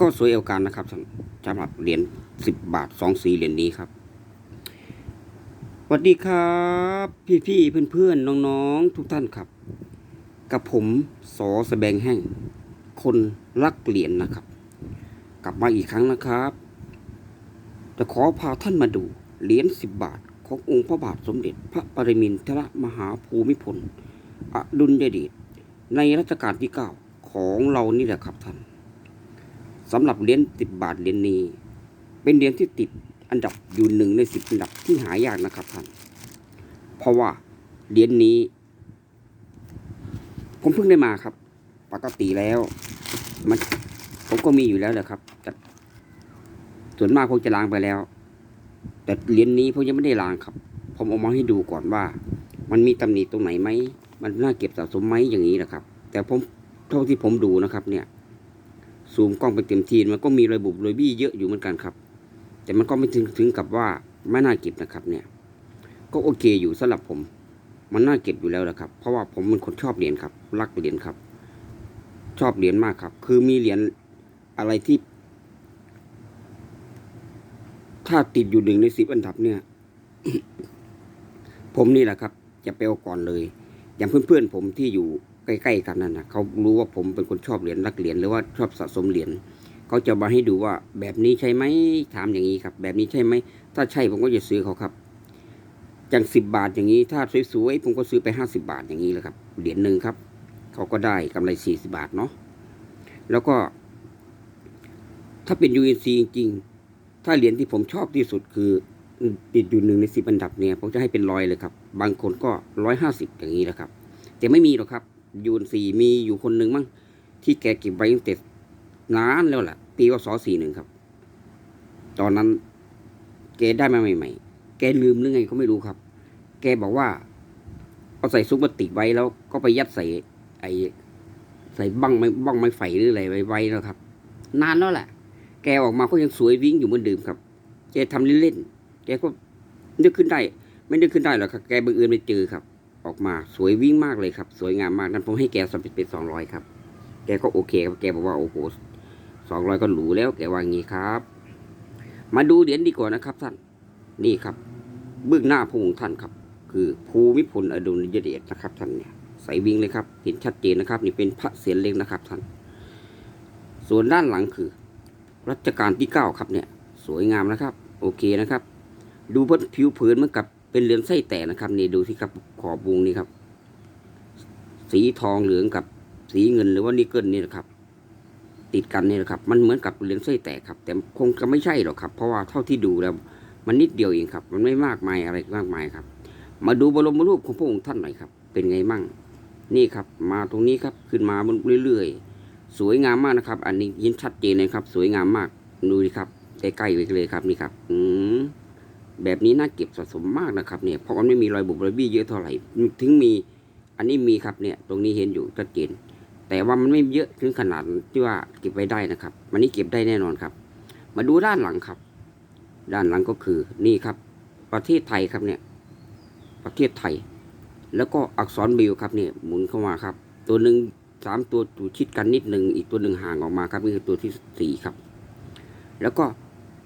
ก็สวยเอวการนะครับสำสำหรับเหรียญสิบบาทสองสีเหรียญนี้ครับสวัสดีครับ พี่ๆเพื่อนๆน้องๆทุกท่านครับ กับผมสอสแบงแห้ง คนรักเหรียญนะครับ กลับมาอีกครั้งนะครับ จะขอพาท่านมาดูเหรียญสิบบาทขององค์พระบาทสมเด็จ พระปรมินทรมหาภูมิพลอดุลยเดชในรัชกาลที่เก้าของเรานี่แหละครับท่าน สำหรับเหรียญสิบบาทเหรียญนี้ เป็นเหรียญที่ติดอันดับอยู่หนึ่งในสิบอันดับที่หายากนะครับท่านเพราะว่าเหรียญนี้ ผมเพิ่งได้มาครับ ปกติแล้วมันผมก็มีอยู่แล้วแหละครับแต่ส่วนมากคงจะล้างไปแล้ว แต่เหรียญนี้ผมยังไม่ได้ล้างครับ ผมเอามาให้ดูก่อนว่า มันมีตำหนิตรงไหนไหมมันน่าเก็บสะสมไหมอย่างนี้นะครับ แต่ผมเท่าที่ผมดูนะครับ เนี่ย ซูมกล้องไปเต็มทีมันก็มีรอยบุบรอยบี้เยอะอยู่เหมือนกันครับ แต่มันก็ไม่ถึงถึงกับว่าไม่น่าเก็บนะครับเนี่ย ก็โอเคอยู่สำหรับผม มันน่าเก็บอยู่แล้วนะครับ เพราะว่าผมเป็นคนชอบเหรียญครับ รักเหรียญครับ ชอบเหรียญมากครับ คือมีเหรียญอะไรที่ ถ้าติดอยู่หนึ่งในสิบอันดับเนี่ย ผมนี่แหละครับ จะไปเอาก่อนเลย อย่างเพื่อนๆผมที่อยู่ ใกล้ๆกันนั่นนะเขารู้ว่าผมเป็นคนชอบเหรียญรักเหรียญหรือว่าชอบสะสมเหรียญเขาจะมาให้ดูว่าแบบนี้ใช่ไหมถามอย่างนี้ครับ แบบนี้ใช่ไหมถ้าใช่ผมก็จะซื้อเขาครับอย่างสิบบาทอย่างนี้ ถ้าสวยๆผมก็ซื้อไปห้าสิบาทอย่างนี้แหละครับเหรียญหนึ่งครับเขาก็ได้กำไรสี่สิบาทเนาะแล้วก็ ถ้าเป็น UNC จริงๆ ถ้าเหรียญที่ผมชอบที่สุดคือติดอยู่หนึ่งในสิบอันดับเนี่ย ผมจะให้เป็นร้อยเลยครับ บางคนก็ร้อยห้าสิบอย่างนี้แหละครับ แต่ไม่มีหรอกครับ ยูนสี่มีอยู่คนหนึ่งมั้งที่แกเก็บไว้ตั้งแต่นานแล้วแหละปีว่าสอสี่หนึ่งครับ ตอนนั้น แกได้มาใหม่ๆ แกลืมหรือไงก็ไม่รู้ครับ แกบอกว่า เอาใส่ซุปเปอร์ติกไว้แล้ว ก็ไปยัดใส่ ไอ้ใส่บั้งไม้บั้งไม้ไฟหรืออะไรไว้ไว้แล้วครับ นานแล้วแหละแกออกมาก็ยังสวยวิ่งอยู่เหมือนเดิมครับแกทำเล่นๆแกก็นึกขึ้นได้ ไม่นึกขึ้นได้หรอกครับ แกบังเอิญไปเจอครับ ออกมาสวยวิ่งมากเลยครับ สวยงามมากนั้นผมให้แกสมเป็นสองร้อยครับ แกก็โอเคครับแกบอกว่าโอ้โหสองร้อยก็หรูแล้ว แกว่างี้ครับ มาดูเหรียญดีกว่านะครับท่านนี่ครับ เบื้องหน้าพระองค์ท่านครับ คือภูมิพลอดุลยเดชนะครับท่านเนี่ยใส่วิ่งเลยครับ เห็นชัดเจนนะครับ นี่เป็นพระเศียรเล็กนะครับท่าน ส่วนด้านหลังคือ รัชกาลที่เก้าครับเนี่ย สวยงามนะครับ โอเคนะครับ ดูบนผิวเผินเหมือนกับเป็นเหรียญไส้แตกนะครับ นี่ดูที่ครับ ขอบวงนี่ครับ สีทองเหลืองกับสีเงินหรือว่านิกเกิลนี่นะครับ ติดกันนี่นะครับ มันเหมือนกับเหรียญไส้แตกครับ แต่คงจะไม่ใช่หรอกครับ เพราะว่าเท่าที่ดูแล้ว มันนิดเดียวเองครับ มันไม่มากมายอะไรมากมายครับ มาดูบรมรูปของพระองค์ท่านหน่อยครับ เป็นไงมั่ง นี่ครับ มาตรงนี้ครับ ขึ้นมาบนเรื่อยๆ สวยงามมากนะครับ อันนี้ยินชัดเจนเลยครับ สวยงามมากดูดิครับใกล้ๆไปเลยครับนี่ครับ อืม แบบนี้น่าเก็บสะสมมากนะครับเนี่ยเพราะมันไม่มีรอยบุบรอยบี้เยอะเท่าไหร่ถึงมีอันนี้มีครับเนี่ยตรงนี้เห็นอยู่ชัดเจนแต่ว่ามันไม่เยอะถึงขนาดที่ว่าเก็บไว้ได้นะครับมันนี้เก็บได้แน่นอนครับ มาดูด้านหลังครับ ด้านหลังก็คือนี่ครับ ประเทศไทยครับเนี่ย ประเทศไทย แล้วก็อักษรบิลครับเนี่ยหมุนเข้ามาครับ ตัวหนึ่งสามตัวอยู่ชิดกันนิดหนึ่งอีกตัวหนึ่งห่างออกมาครับนี่คือตัวที่สี่ครับ แล้วก็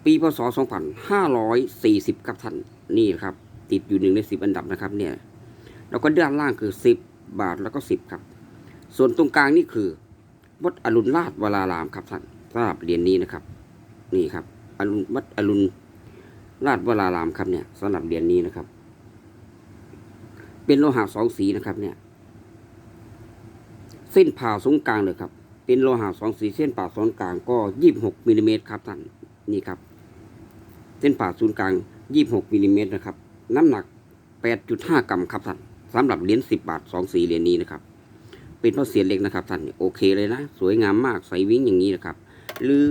ปีพศสองพันห้าร้อยสี่สิบครับท่านนี่ครับ ติดอยู่หนึ่งในสิบอันดับนะครับเนี่ยแล้วก็ด้านล่างคือสิบบาทแล้วก็สิบครับ ส่วนตรงกลางนี่คือวัดอรุณราชวรารามครับท่านสำหรับเหรียญนี้นะครับ นี่ครับอรุณวัดอรุณราชวรารามครับเนี่ยสำหรับเหรียญนี้นะครับ เป็นโลหะสองสีนะครับเนี่ย เส้นผ่าศูนย์กลางเลยครับ เป็นโลหะสองสีเส้นผ่าศูนย์กลางก็ยี่สิบหกมิลลิเมตรครับท่านนี่ครับ ส้นผ่าศูนย์กลางยี่บหกมิลลิเมตรนะครับน้ำหนักแปดจุดห้ากรัมครับท่านสำหรับเหรียญสิบาทสองสีเหรียญนี้นะครับเป็นพระเศียรเล็กนะครับท่านโอเคเลยนะ สวยงามมากใส่วิ่งอย่างนี้นะครับ หรือ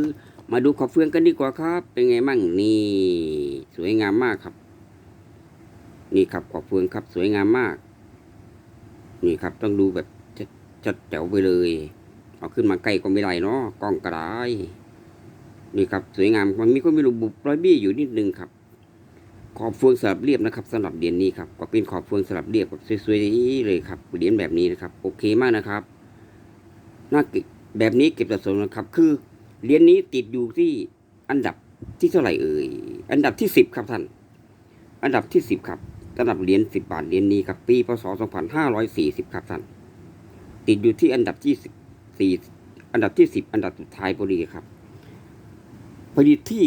มาดูขอบเฟืองกันดีกว่าครับ เป็นไงมั่งนี่สวยงามมากครับ นี่ครับขอบเฟืองครับ สวยงามมาก นี่ครับต้องดูแบบชัดชัดแจ๋วไปเลย เอาขึ้นมาใกล้ก็ไม่ได้เนาะกล้องกระได นี่ครับสวยงามมันมีก็มีรูบุบรอยบี้อยู่นิดนึงครับ ขอบเฟืองสลับเรียบนะครับสำหรับเหรียญนี้ครับก็เป็นขอบเฟืองสลับเรียบสวยๆเลยครับเหรียญแบบนี้นะครับ โอเคมากนะครับน่าเก็บแบบนี้เก็บสะสมนะครับ คือเหรียญนี้ติดอยู่ที่อันดับที่เท่าไหร่เอ่ยอันดับที่สิบครับท่านอันดับที่สิบครับสำหรับเหรียญสิบบาทเหรียญนี้ครับปีพศสองพันห้าร้อยสี่สิบครับท่านติดอยู่ที่อันดับที่สิบสี่อันดับที่สิบอันดับสุดท้ายพอดีครับ พอดีที่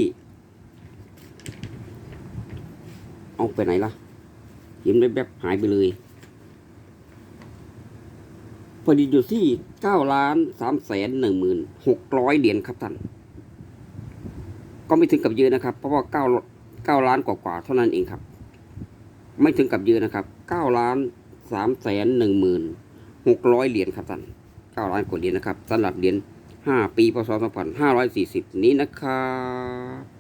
เอาไปไหนล่ะเห็นแบบแบบหายไปเลยพอดีอยู่ที่เก้าล้านสามแสนหนึ่งหมื่นหกร้อยเหรียญครับท่าน ก็ไม่ถึงกับเยอะนะครับ เพราะว่าเก้าเก้าล้านกว่าๆเท่านั้นเองครับ ไม่ถึงกับเยอะนะครับเก้าล้านสามแสนหนึ่งหมื่นหกร้อยเหรียญครับท่านเก้าล้านกว่าเหรียญนะครับสำหรับเหรียญ ห้าปีพศสองพันห้าร้อยสี่สิบนี้นะครับ